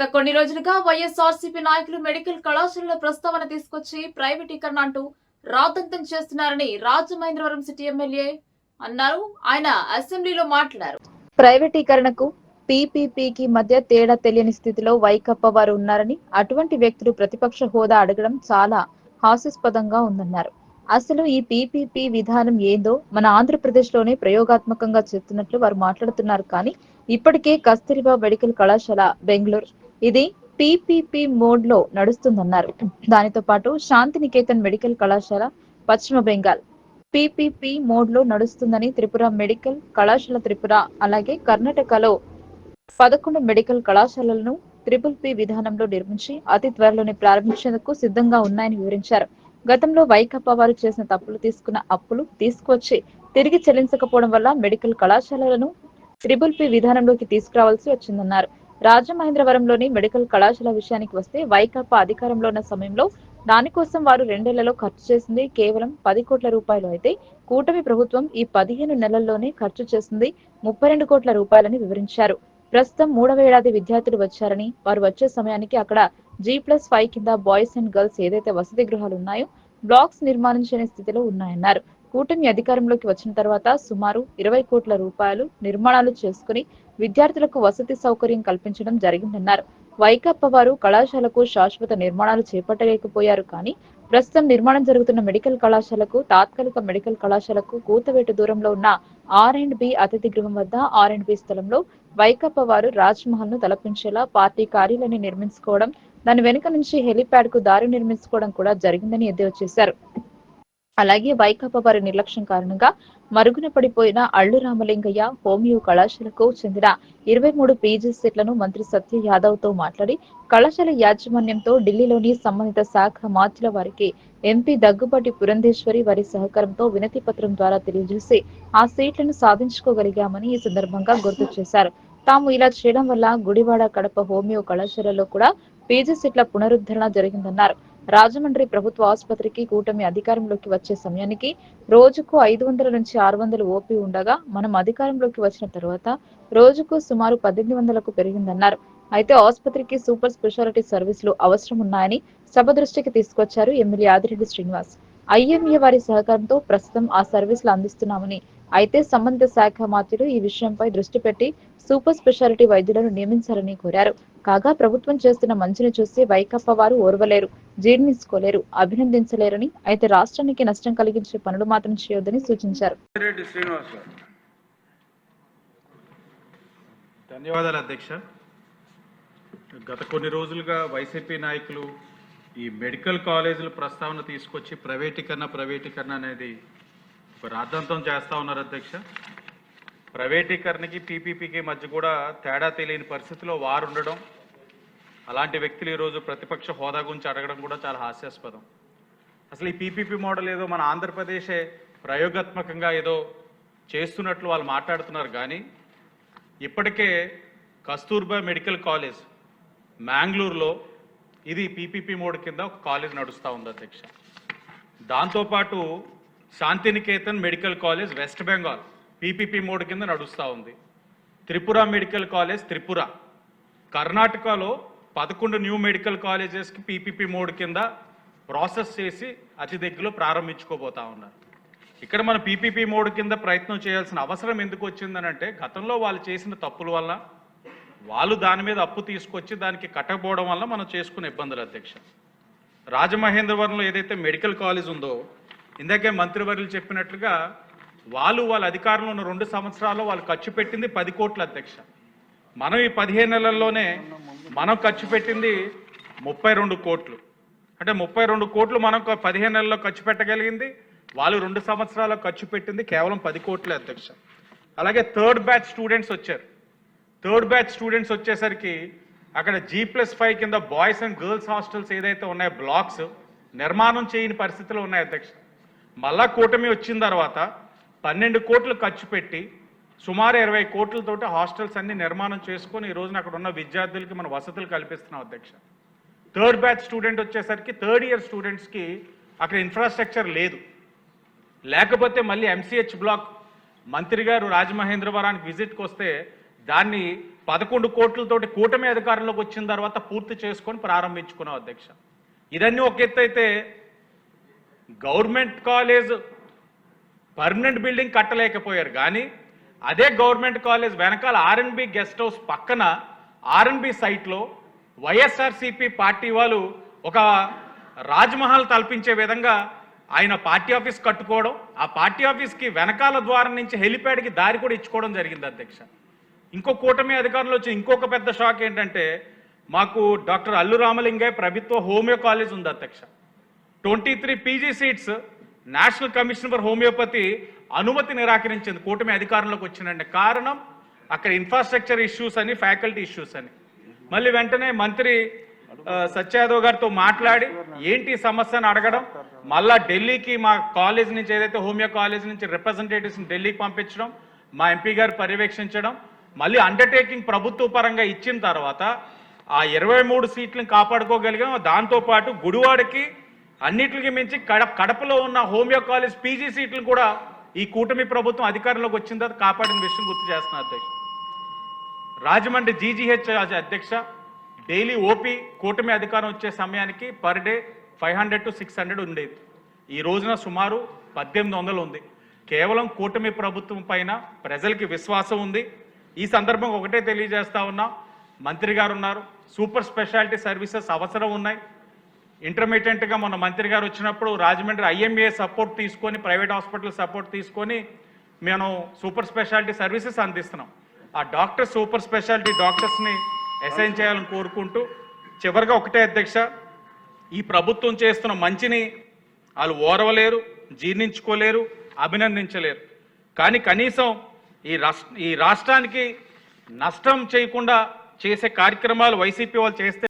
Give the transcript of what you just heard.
గత కొన్ని రోజులుగా వైఎస్ఆర్సీపీ నాయకులు మెడికల్ కళాశాలలో ప్రస్తావన తీసుకొచ్చి ప్రైవేటీకరణ అంటూ రాతంతం చేస్తున్నారని రాజమహేంద్రవరం సిటీ ఎమ్మెల్యే అన్నారు. ఆయన అసెంబ్లీలో మాట్లాడారు. ప్రైవేటీకరణకు పీపీపీకి మధ్య తేడా తెలియని స్థితిలో వైకప్ప వారు ఉన్నారని అటువంటి వ్యక్తులు ప్రతిపక్ష హోదా అడగడం చాలా హాస్యాస్పదంగా ఉందన్నారు. అసలు ఈ పీపీపీ విధానం ఏందో మన ఆంధ్రప్రదేశ్లోనే ప్రయోగాత్మకంగా చెప్తున్నట్లు వారు మాట్లాడుతున్నారు. కానీ ఇప్పటికే కస్తూరిబా మెడికల్ కళాశాల బెంగళూరు ఇది పీపీపీ మోడ్లో నడుస్తుందన్నారు. దానితో పాటు శాంతినికేతన్ మెడికల్ కళాశాల పశ్చిమ బెంగాల్. పీపీపీ మోడ్లో నడుస్తుందని త్రిపుర మెడికల్ కళాశాల త్రిపుర అలాగే కర్ణాటకలో పదకొండు మెడికల్ కళాశాలలను త్రిపుల్ పి విధానంలో నిర్మించి అతి త్వరలోనే ప్రారంభించేందుకు సిద్ధంగా ఉన్నాయని వివరించారు. గతంలో వైకప్ప వారు చేసిన తప్పులు తీసుకున్న అప్పులు తీసుకొచ్చి తిరిగి చెల్లించకపోవడం వల్ల మెడికల్ కళాశాలలను త్రిబుల్ పి విధానంలోకి తీసుకురావాల్సి వచ్చిందన్నారు. రాజమహేంద్రవరంలోని మెడికల్ కళాశాల విషయానికి వస్తే వైకాపా అధికారంలో ఉన్న సమయంలో దానికోసం వారు రెండేళ్ళలో ఖర్చు చేసింది కేవలం పది కోట్ల రూపాయలు అయితే కూటమి ప్రభుత్వం ఈ పదిహేను నెలల్లోనే ఖర్చు చేసింది ముప్పై రెండు కోట్ల రూపాయలని వివరించారు. ప్రస్తుతం మూడవ ఏడాది విద్యార్థులు వచ్చారని వారు వచ్చే సమయానికి అక్కడ జీ ప్లస్ ఫైవ్ కింద బాయ్స్ అండ్ గర్ల్స్ ఏదైతే వసతి గృహాలు ఉన్నాయో బ్లాక్స్ నిర్మాణించని స్థితిలో ఉన్నాయన్నారు. కూటమి అధికారంలోకి వచ్చిన తర్వాత సుమారు ఇరవై కోట్ల రూపాయలు నిర్మాణాలు చేసుకుని విద్యార్థులకు వసతి సౌకర్యం కల్పించడం జరిగిందన్నారు. వైకప్ప వారు కళాశాలకు శాశ్వత నిర్మాణాలు చేపట్టలేకపోయారు కానీ ప్రస్తుతం నిర్మాణం జరుగుతున్న మెడికల్ కళాశాలకు తాత్కాలిక మెడికల్ కళాశాలకు కూతవేటు దూరంలో ఉన్న ఆర్ అండ్ బి అతిథి గృహం వద్ద ఆర్ అండ్ బి స్థలంలో వైకప్ప వారు రాజ్ మహల్ను తలపించేలా పార్టీ కార్యాలయాన్ని నిర్మించుకోవడం దాని వెనుక నుంచి హెలిప్యాడ్కు దారి నిర్మించుకోవడం కూడా జరిగిందని ఎద్దేవా చేశారు. అలాగే వైకాపా వారి నిర్లక్ష్యం కారణంగా మరుగున పడిపోయిన అల్లు రామలింగయ్య హోమియో కళాశాలకు చెందిన ఇరవై మూడు పీజీ సీట్లను మంత్రి సత్య యాదవ్తో మాట్లాడి కళాశాల యాజమాన్యంతో ఢిల్లీలోని సంబంధిత శాఖ మాత్యుల వారికి ఎంపీ దగ్గుబాటి పురంధేశ్వరి వారి సహకారంతో వినతి పత్రం ద్వారా తెలియజేసి ఆ సీట్లను సాధించుకోగలిగామని ఈ సందర్భంగా గుర్తు చేశారు. తాము ఇలా చేయడం వల్ల గుడివాడ కడప హోమియో కళాశాలలో కూడా పీజీ సీట్ల పునరుద్ధరణ జరిగిందన్నారు. రాజమండ్రి ప్రభుత్వ ఆసుపత్రికి కూటమి అధికారంలోకి వచ్చే సమయానికి రోజుకు ఐదు వందల నుంచి ఆరు వందలు ఓపీ ఉండగా మనం అధికారంలోకి వచ్చిన తర్వాత రోజుకు సుమారు పద్దెనిమిది వందలకు పెరిగిందన్నారు. అయితే ఆసుపత్రికి సూపర్ స్పెషాలిటీ సర్వీసులు అవసరం ఉన్నాయని సభ దృష్టికి తీసుకొచ్చారు ఎమ్మెల్యే ఆదిరెడ్డి శ్రీనివాస్. ఐఎంఏ వారి సహకారంతో ప్రస్తుతం ఆ సర్వీసులు అందిస్తున్నామని అయితే సంబంధిత శాఖ మాత్రులు ఈ విషయంపై దృష్టి పెట్టి సూపర్ స్పెషాలిటీ వైద్యులను నియమించాలని కోరారు. కాగా ప్రభుత్వం చేస్తున్న మంచిని చూసి వైకప్ప వారు ఓర్వలేరు జీర్ణించుకోలేరు అభినందించలేరని అయితే రాష్ట్రానికి నష్టం కలిగించే పనులు మాత్రం చేయొద్దని సూచించారు. ధన్యవాదాలు అధ్యక్ష. గత కొన్ని రోజులుగా వైసీపీ నాయకులు ఈ మెడికల్ కాలేజీల ప్రస్తావన తీసుకొచ్చి ప్రైవేటీకరణ ప్రైవేటీకరణ అనేది రాద్ధాంతం చేస్తూ ఉన్నారు అధ్యక్ష. ప్రైవేటీకరణకి పీపీపీకి మధ్య కూడా తేడా తెలియని పరిస్థితిలో వారు ఉండడం అలాంటి వ్యక్తులు ఈరోజు ప్రతిపక్ష హోదా గురించి అడగడం కూడా చాలా హాస్యాస్పదం. అసలు ఈ పీపీపీ మోడల్ ఏదో మన ఆంధ్రప్రదేశే ప్రయోగాత్మకంగా ఏదో చేస్తున్నట్లు వాళ్ళు మాట్లాడుతున్నారు కానీ ఇప్పటికే కస్తూర్బా మెడికల్ కాలేజ్ మ్యాంగ్లూరులో ఇది పీపీపీ మోడ్ కింద ఒక కాలేజ్ నడుస్తూ ఉంది అధ్యక్ష. దాంతోపాటు Shantiniketan medical college West Bengal PPP mode కింద నడుస్తూ ఉంది. Tripura medical college Tripura. కర్ణాటకలో పదకొండు న్యూ మెడికల్ కాలేజెస్కి పీపీపీ మోడ్ కింద ప్రాసెస్ చేసి అతి దగ్గరలో ప్రారంభించుకోబోతా ఉన్నారు. ఇక్కడ మన పీపీపీ మోడ్ కింద ప్రయత్నం చేయాల్సిన అవసరం ఎందుకు వచ్చిందనంటే గతంలో వాళ్ళు చేసిన తప్పుల వల్ల వాళ్ళు దాని మీద అప్పు తీసుకొచ్చి దానికి కట్టకపోవడం వల్ల మనం చేసుకున్న ఇబ్బందులు అధ్యక్ష. రాజమహేంద్రవరంలో ఏదైతే మెడికల్ కాలేజ్ ఉందో ఇందాకే మంత్రివర్యులు చెప్పినట్లుగా వాళ్ళు వాళ్ళ అధికారంలో ఉన్న రెండు సంవత్సరాల్లో వాళ్ళు ఖర్చు పెట్టింది పది కోట్ల అధ్యక్ష. మనం ఈ పదిహేను నెలల్లోనే మనం ఖర్చు పెట్టింది ముప్పై రెండు కోట్లు. అంటే ముప్పై రెండు కోట్లు మనం ఒక పదిహేను నెలల్లో ఖర్చు పెట్టగలిగింది వాళ్ళు రెండు సంవత్సరాల్లో ఖర్చు పెట్టింది కేవలం పది కోట్ల అధ్యక్ష. అలాగే థర్డ్ బ్యాచ్ స్టూడెంట్స్ వచ్చారు. థర్డ్ బ్యాచ్ స్టూడెంట్స్ వచ్చేసరికి అక్కడ జీ ప్లస్ ఫైవ్ కింద బాయ్స్ అండ్ గర్ల్స్ హాస్టల్స్ ఏదైతే ఉన్నాయో బ్లాక్స్ నిర్మాణం చేయని పరిస్థితిలో ఉన్నాయి అధ్యక్ష. మళ్ళా కూటమి వచ్చిన తర్వాత పన్నెండు కోట్లు ఖర్చు పెట్టి సుమారు ఇరవై కోట్లతోటి హాస్టల్స్ అన్ని నిర్మాణం చేసుకొని ఈ రోజున అక్కడ ఉన్న విద్యార్థులకి మన వసతులు కల్పిస్తున్నాం అధ్యక్ష. థర్డ్ బ్యాచ్ స్టూడెంట్ వచ్చేసరికి థర్డ్ ఇయర్ స్టూడెంట్స్కి అక్కడ ఇన్ఫ్రాస్ట్రక్చర్ లేదు. లేకపోతే మళ్ళీ ఎంసీహెచ్ బ్లాక్ మంత్రి గారు రాజమహేంద్రవరానికి విజిట్కి వస్తే దాన్ని పదకొండు కోట్లతోటి కూటమి అధికారంలోకి వచ్చిన తర్వాత పూర్తి చేసుకొని ప్రారంభించుకున్నాం అధ్యక్ష. ఇదన్నీ ఒక ఎత్తు అయితే గవర్నమెంట్ కాలేజ్ పర్మనెంట్ బిల్డింగ్ కట్టలేకపోయారు. కానీ అదే గవర్నమెంట్ కాలేజ్ వెనకాల ఆర్ఎన్బి గెస్ట్ హౌస్ పక్కన ఆర్ఎన్బి సైట్లో వైఎస్ఆర్సిపి పార్టీ వాళ్ళు ఒక రాజ్మహల్ తలపించే విధంగా ఆయన పార్టీ ఆఫీస్ కట్టుకోవడం ఆ పార్టీ ఆఫీస్కి వెనకాల ద్వారం నుంచి హెలిప్యాడ్కి దారి కూడా ఇచ్చుకోవడం జరిగింది అధ్యక్ష. ఇంకో కూటమి అధికారంలో వచ్చి ఇంకొక పెద్ద షాక్ ఏంటంటే మాకు డాక్టర్ అల్లు రామలింగే ప్రభుత్వ హోమియో కాలేజ్ ఉంది అధ్యక్ష. Twenty three PG seats national commission for homeopathy అనుమతి నిరాకరించింది. కూటమి అధికారంలోకి వచ్చిందండి కారణం అక్కడ ఇన్ఫ్రాస్ట్రక్చర్ ఇష్యూస్ అని ఫ్యాకల్టీ ఇష్యూస్ అని. మళ్ళీ వెంటనే మంత్రి సత్యాదవ్ గారితో మాట్లాడి ఏంటి సమస్యను అడగడం. మళ్ళా ఢిల్లీకి మా కాలేజ్ నుంచి ఏదైతే హోమియో కాలేజ్ నుంచి రిప్రజెంటేటివ్స్ని ఢిల్లీకి పంపించడం మా ఎంపీ గారు పర్యవేక్షించడం మళ్ళీ అండర్టేకింగ్ ప్రభుత్వ పరంగా ఇచ్చిన తర్వాత ఆ ఇరవై మూడు సీట్లను కాపాడుకోగలిగాం. దాంతోపాటు గుడివాడకి అన్నిటికి మించి కడప కడపలో ఉన్న హోమియో కాలేజ్ పీజీ సీట్లు కూడా ఈ కూటమి ప్రభుత్వం అధికారంలోకి వచ్చిన తర్వాత కాపాడిన విషయం గుర్తు చేస్తున్నారు అధ్యక్ష. రాజమండ్రి జీజీహెచ్ అధ్యక్ష డైలీ ఓపీ కూటమి అధికారం వచ్చే సమయానికి per day five hundred to six hundred ఉండేది. ఈ రోజున సుమారు పద్దెనిమిది వందలు ఉంది. కేవలం కూటమి ప్రభుత్వం పైన ప్రజలకి విశ్వాసం ఉంది. ఈ సందర్భంగా ఒకటే తెలియజేస్తా ఉన్నా మంత్రి గారు ఉన్నారు సూపర్ స్పెషాలిటీ సర్వీసెస్ అవసరం ఉన్నాయి. ఇంటర్మీడియట్గా మొన్న మంత్రి గారు వచ్చినప్పుడు రాజమండ్రి ఐఎంఏ సపోర్ట్ తీసుకొని ప్రైవేట్ హాస్పిటల్ సపోర్ట్ తీసుకొని మేము సూపర్ స్పెషాలిటీ సర్వీసెస్ అందిస్తున్నాం. ఆ డాక్టర్ సూపర్ స్పెషాలిటీ డాక్టర్స్ని అసైన్ చేయాలని కోరుకుంటూ చివరిగా ఒకటే అధ్యక్ష ఈ ప్రభుత్వం చేస్తున్న మంచిని వాళ్ళు ఓరవలేరు జీర్ణించుకోలేరు అభినందించలేరు. కానీ కనీసం ఈ రాష్ట్ర ఈ రాష్ట్రానికి నష్టం చేయకుండా చేసే కార్యక్రమాలు వైసీపీ వాళ్ళు చేస్తే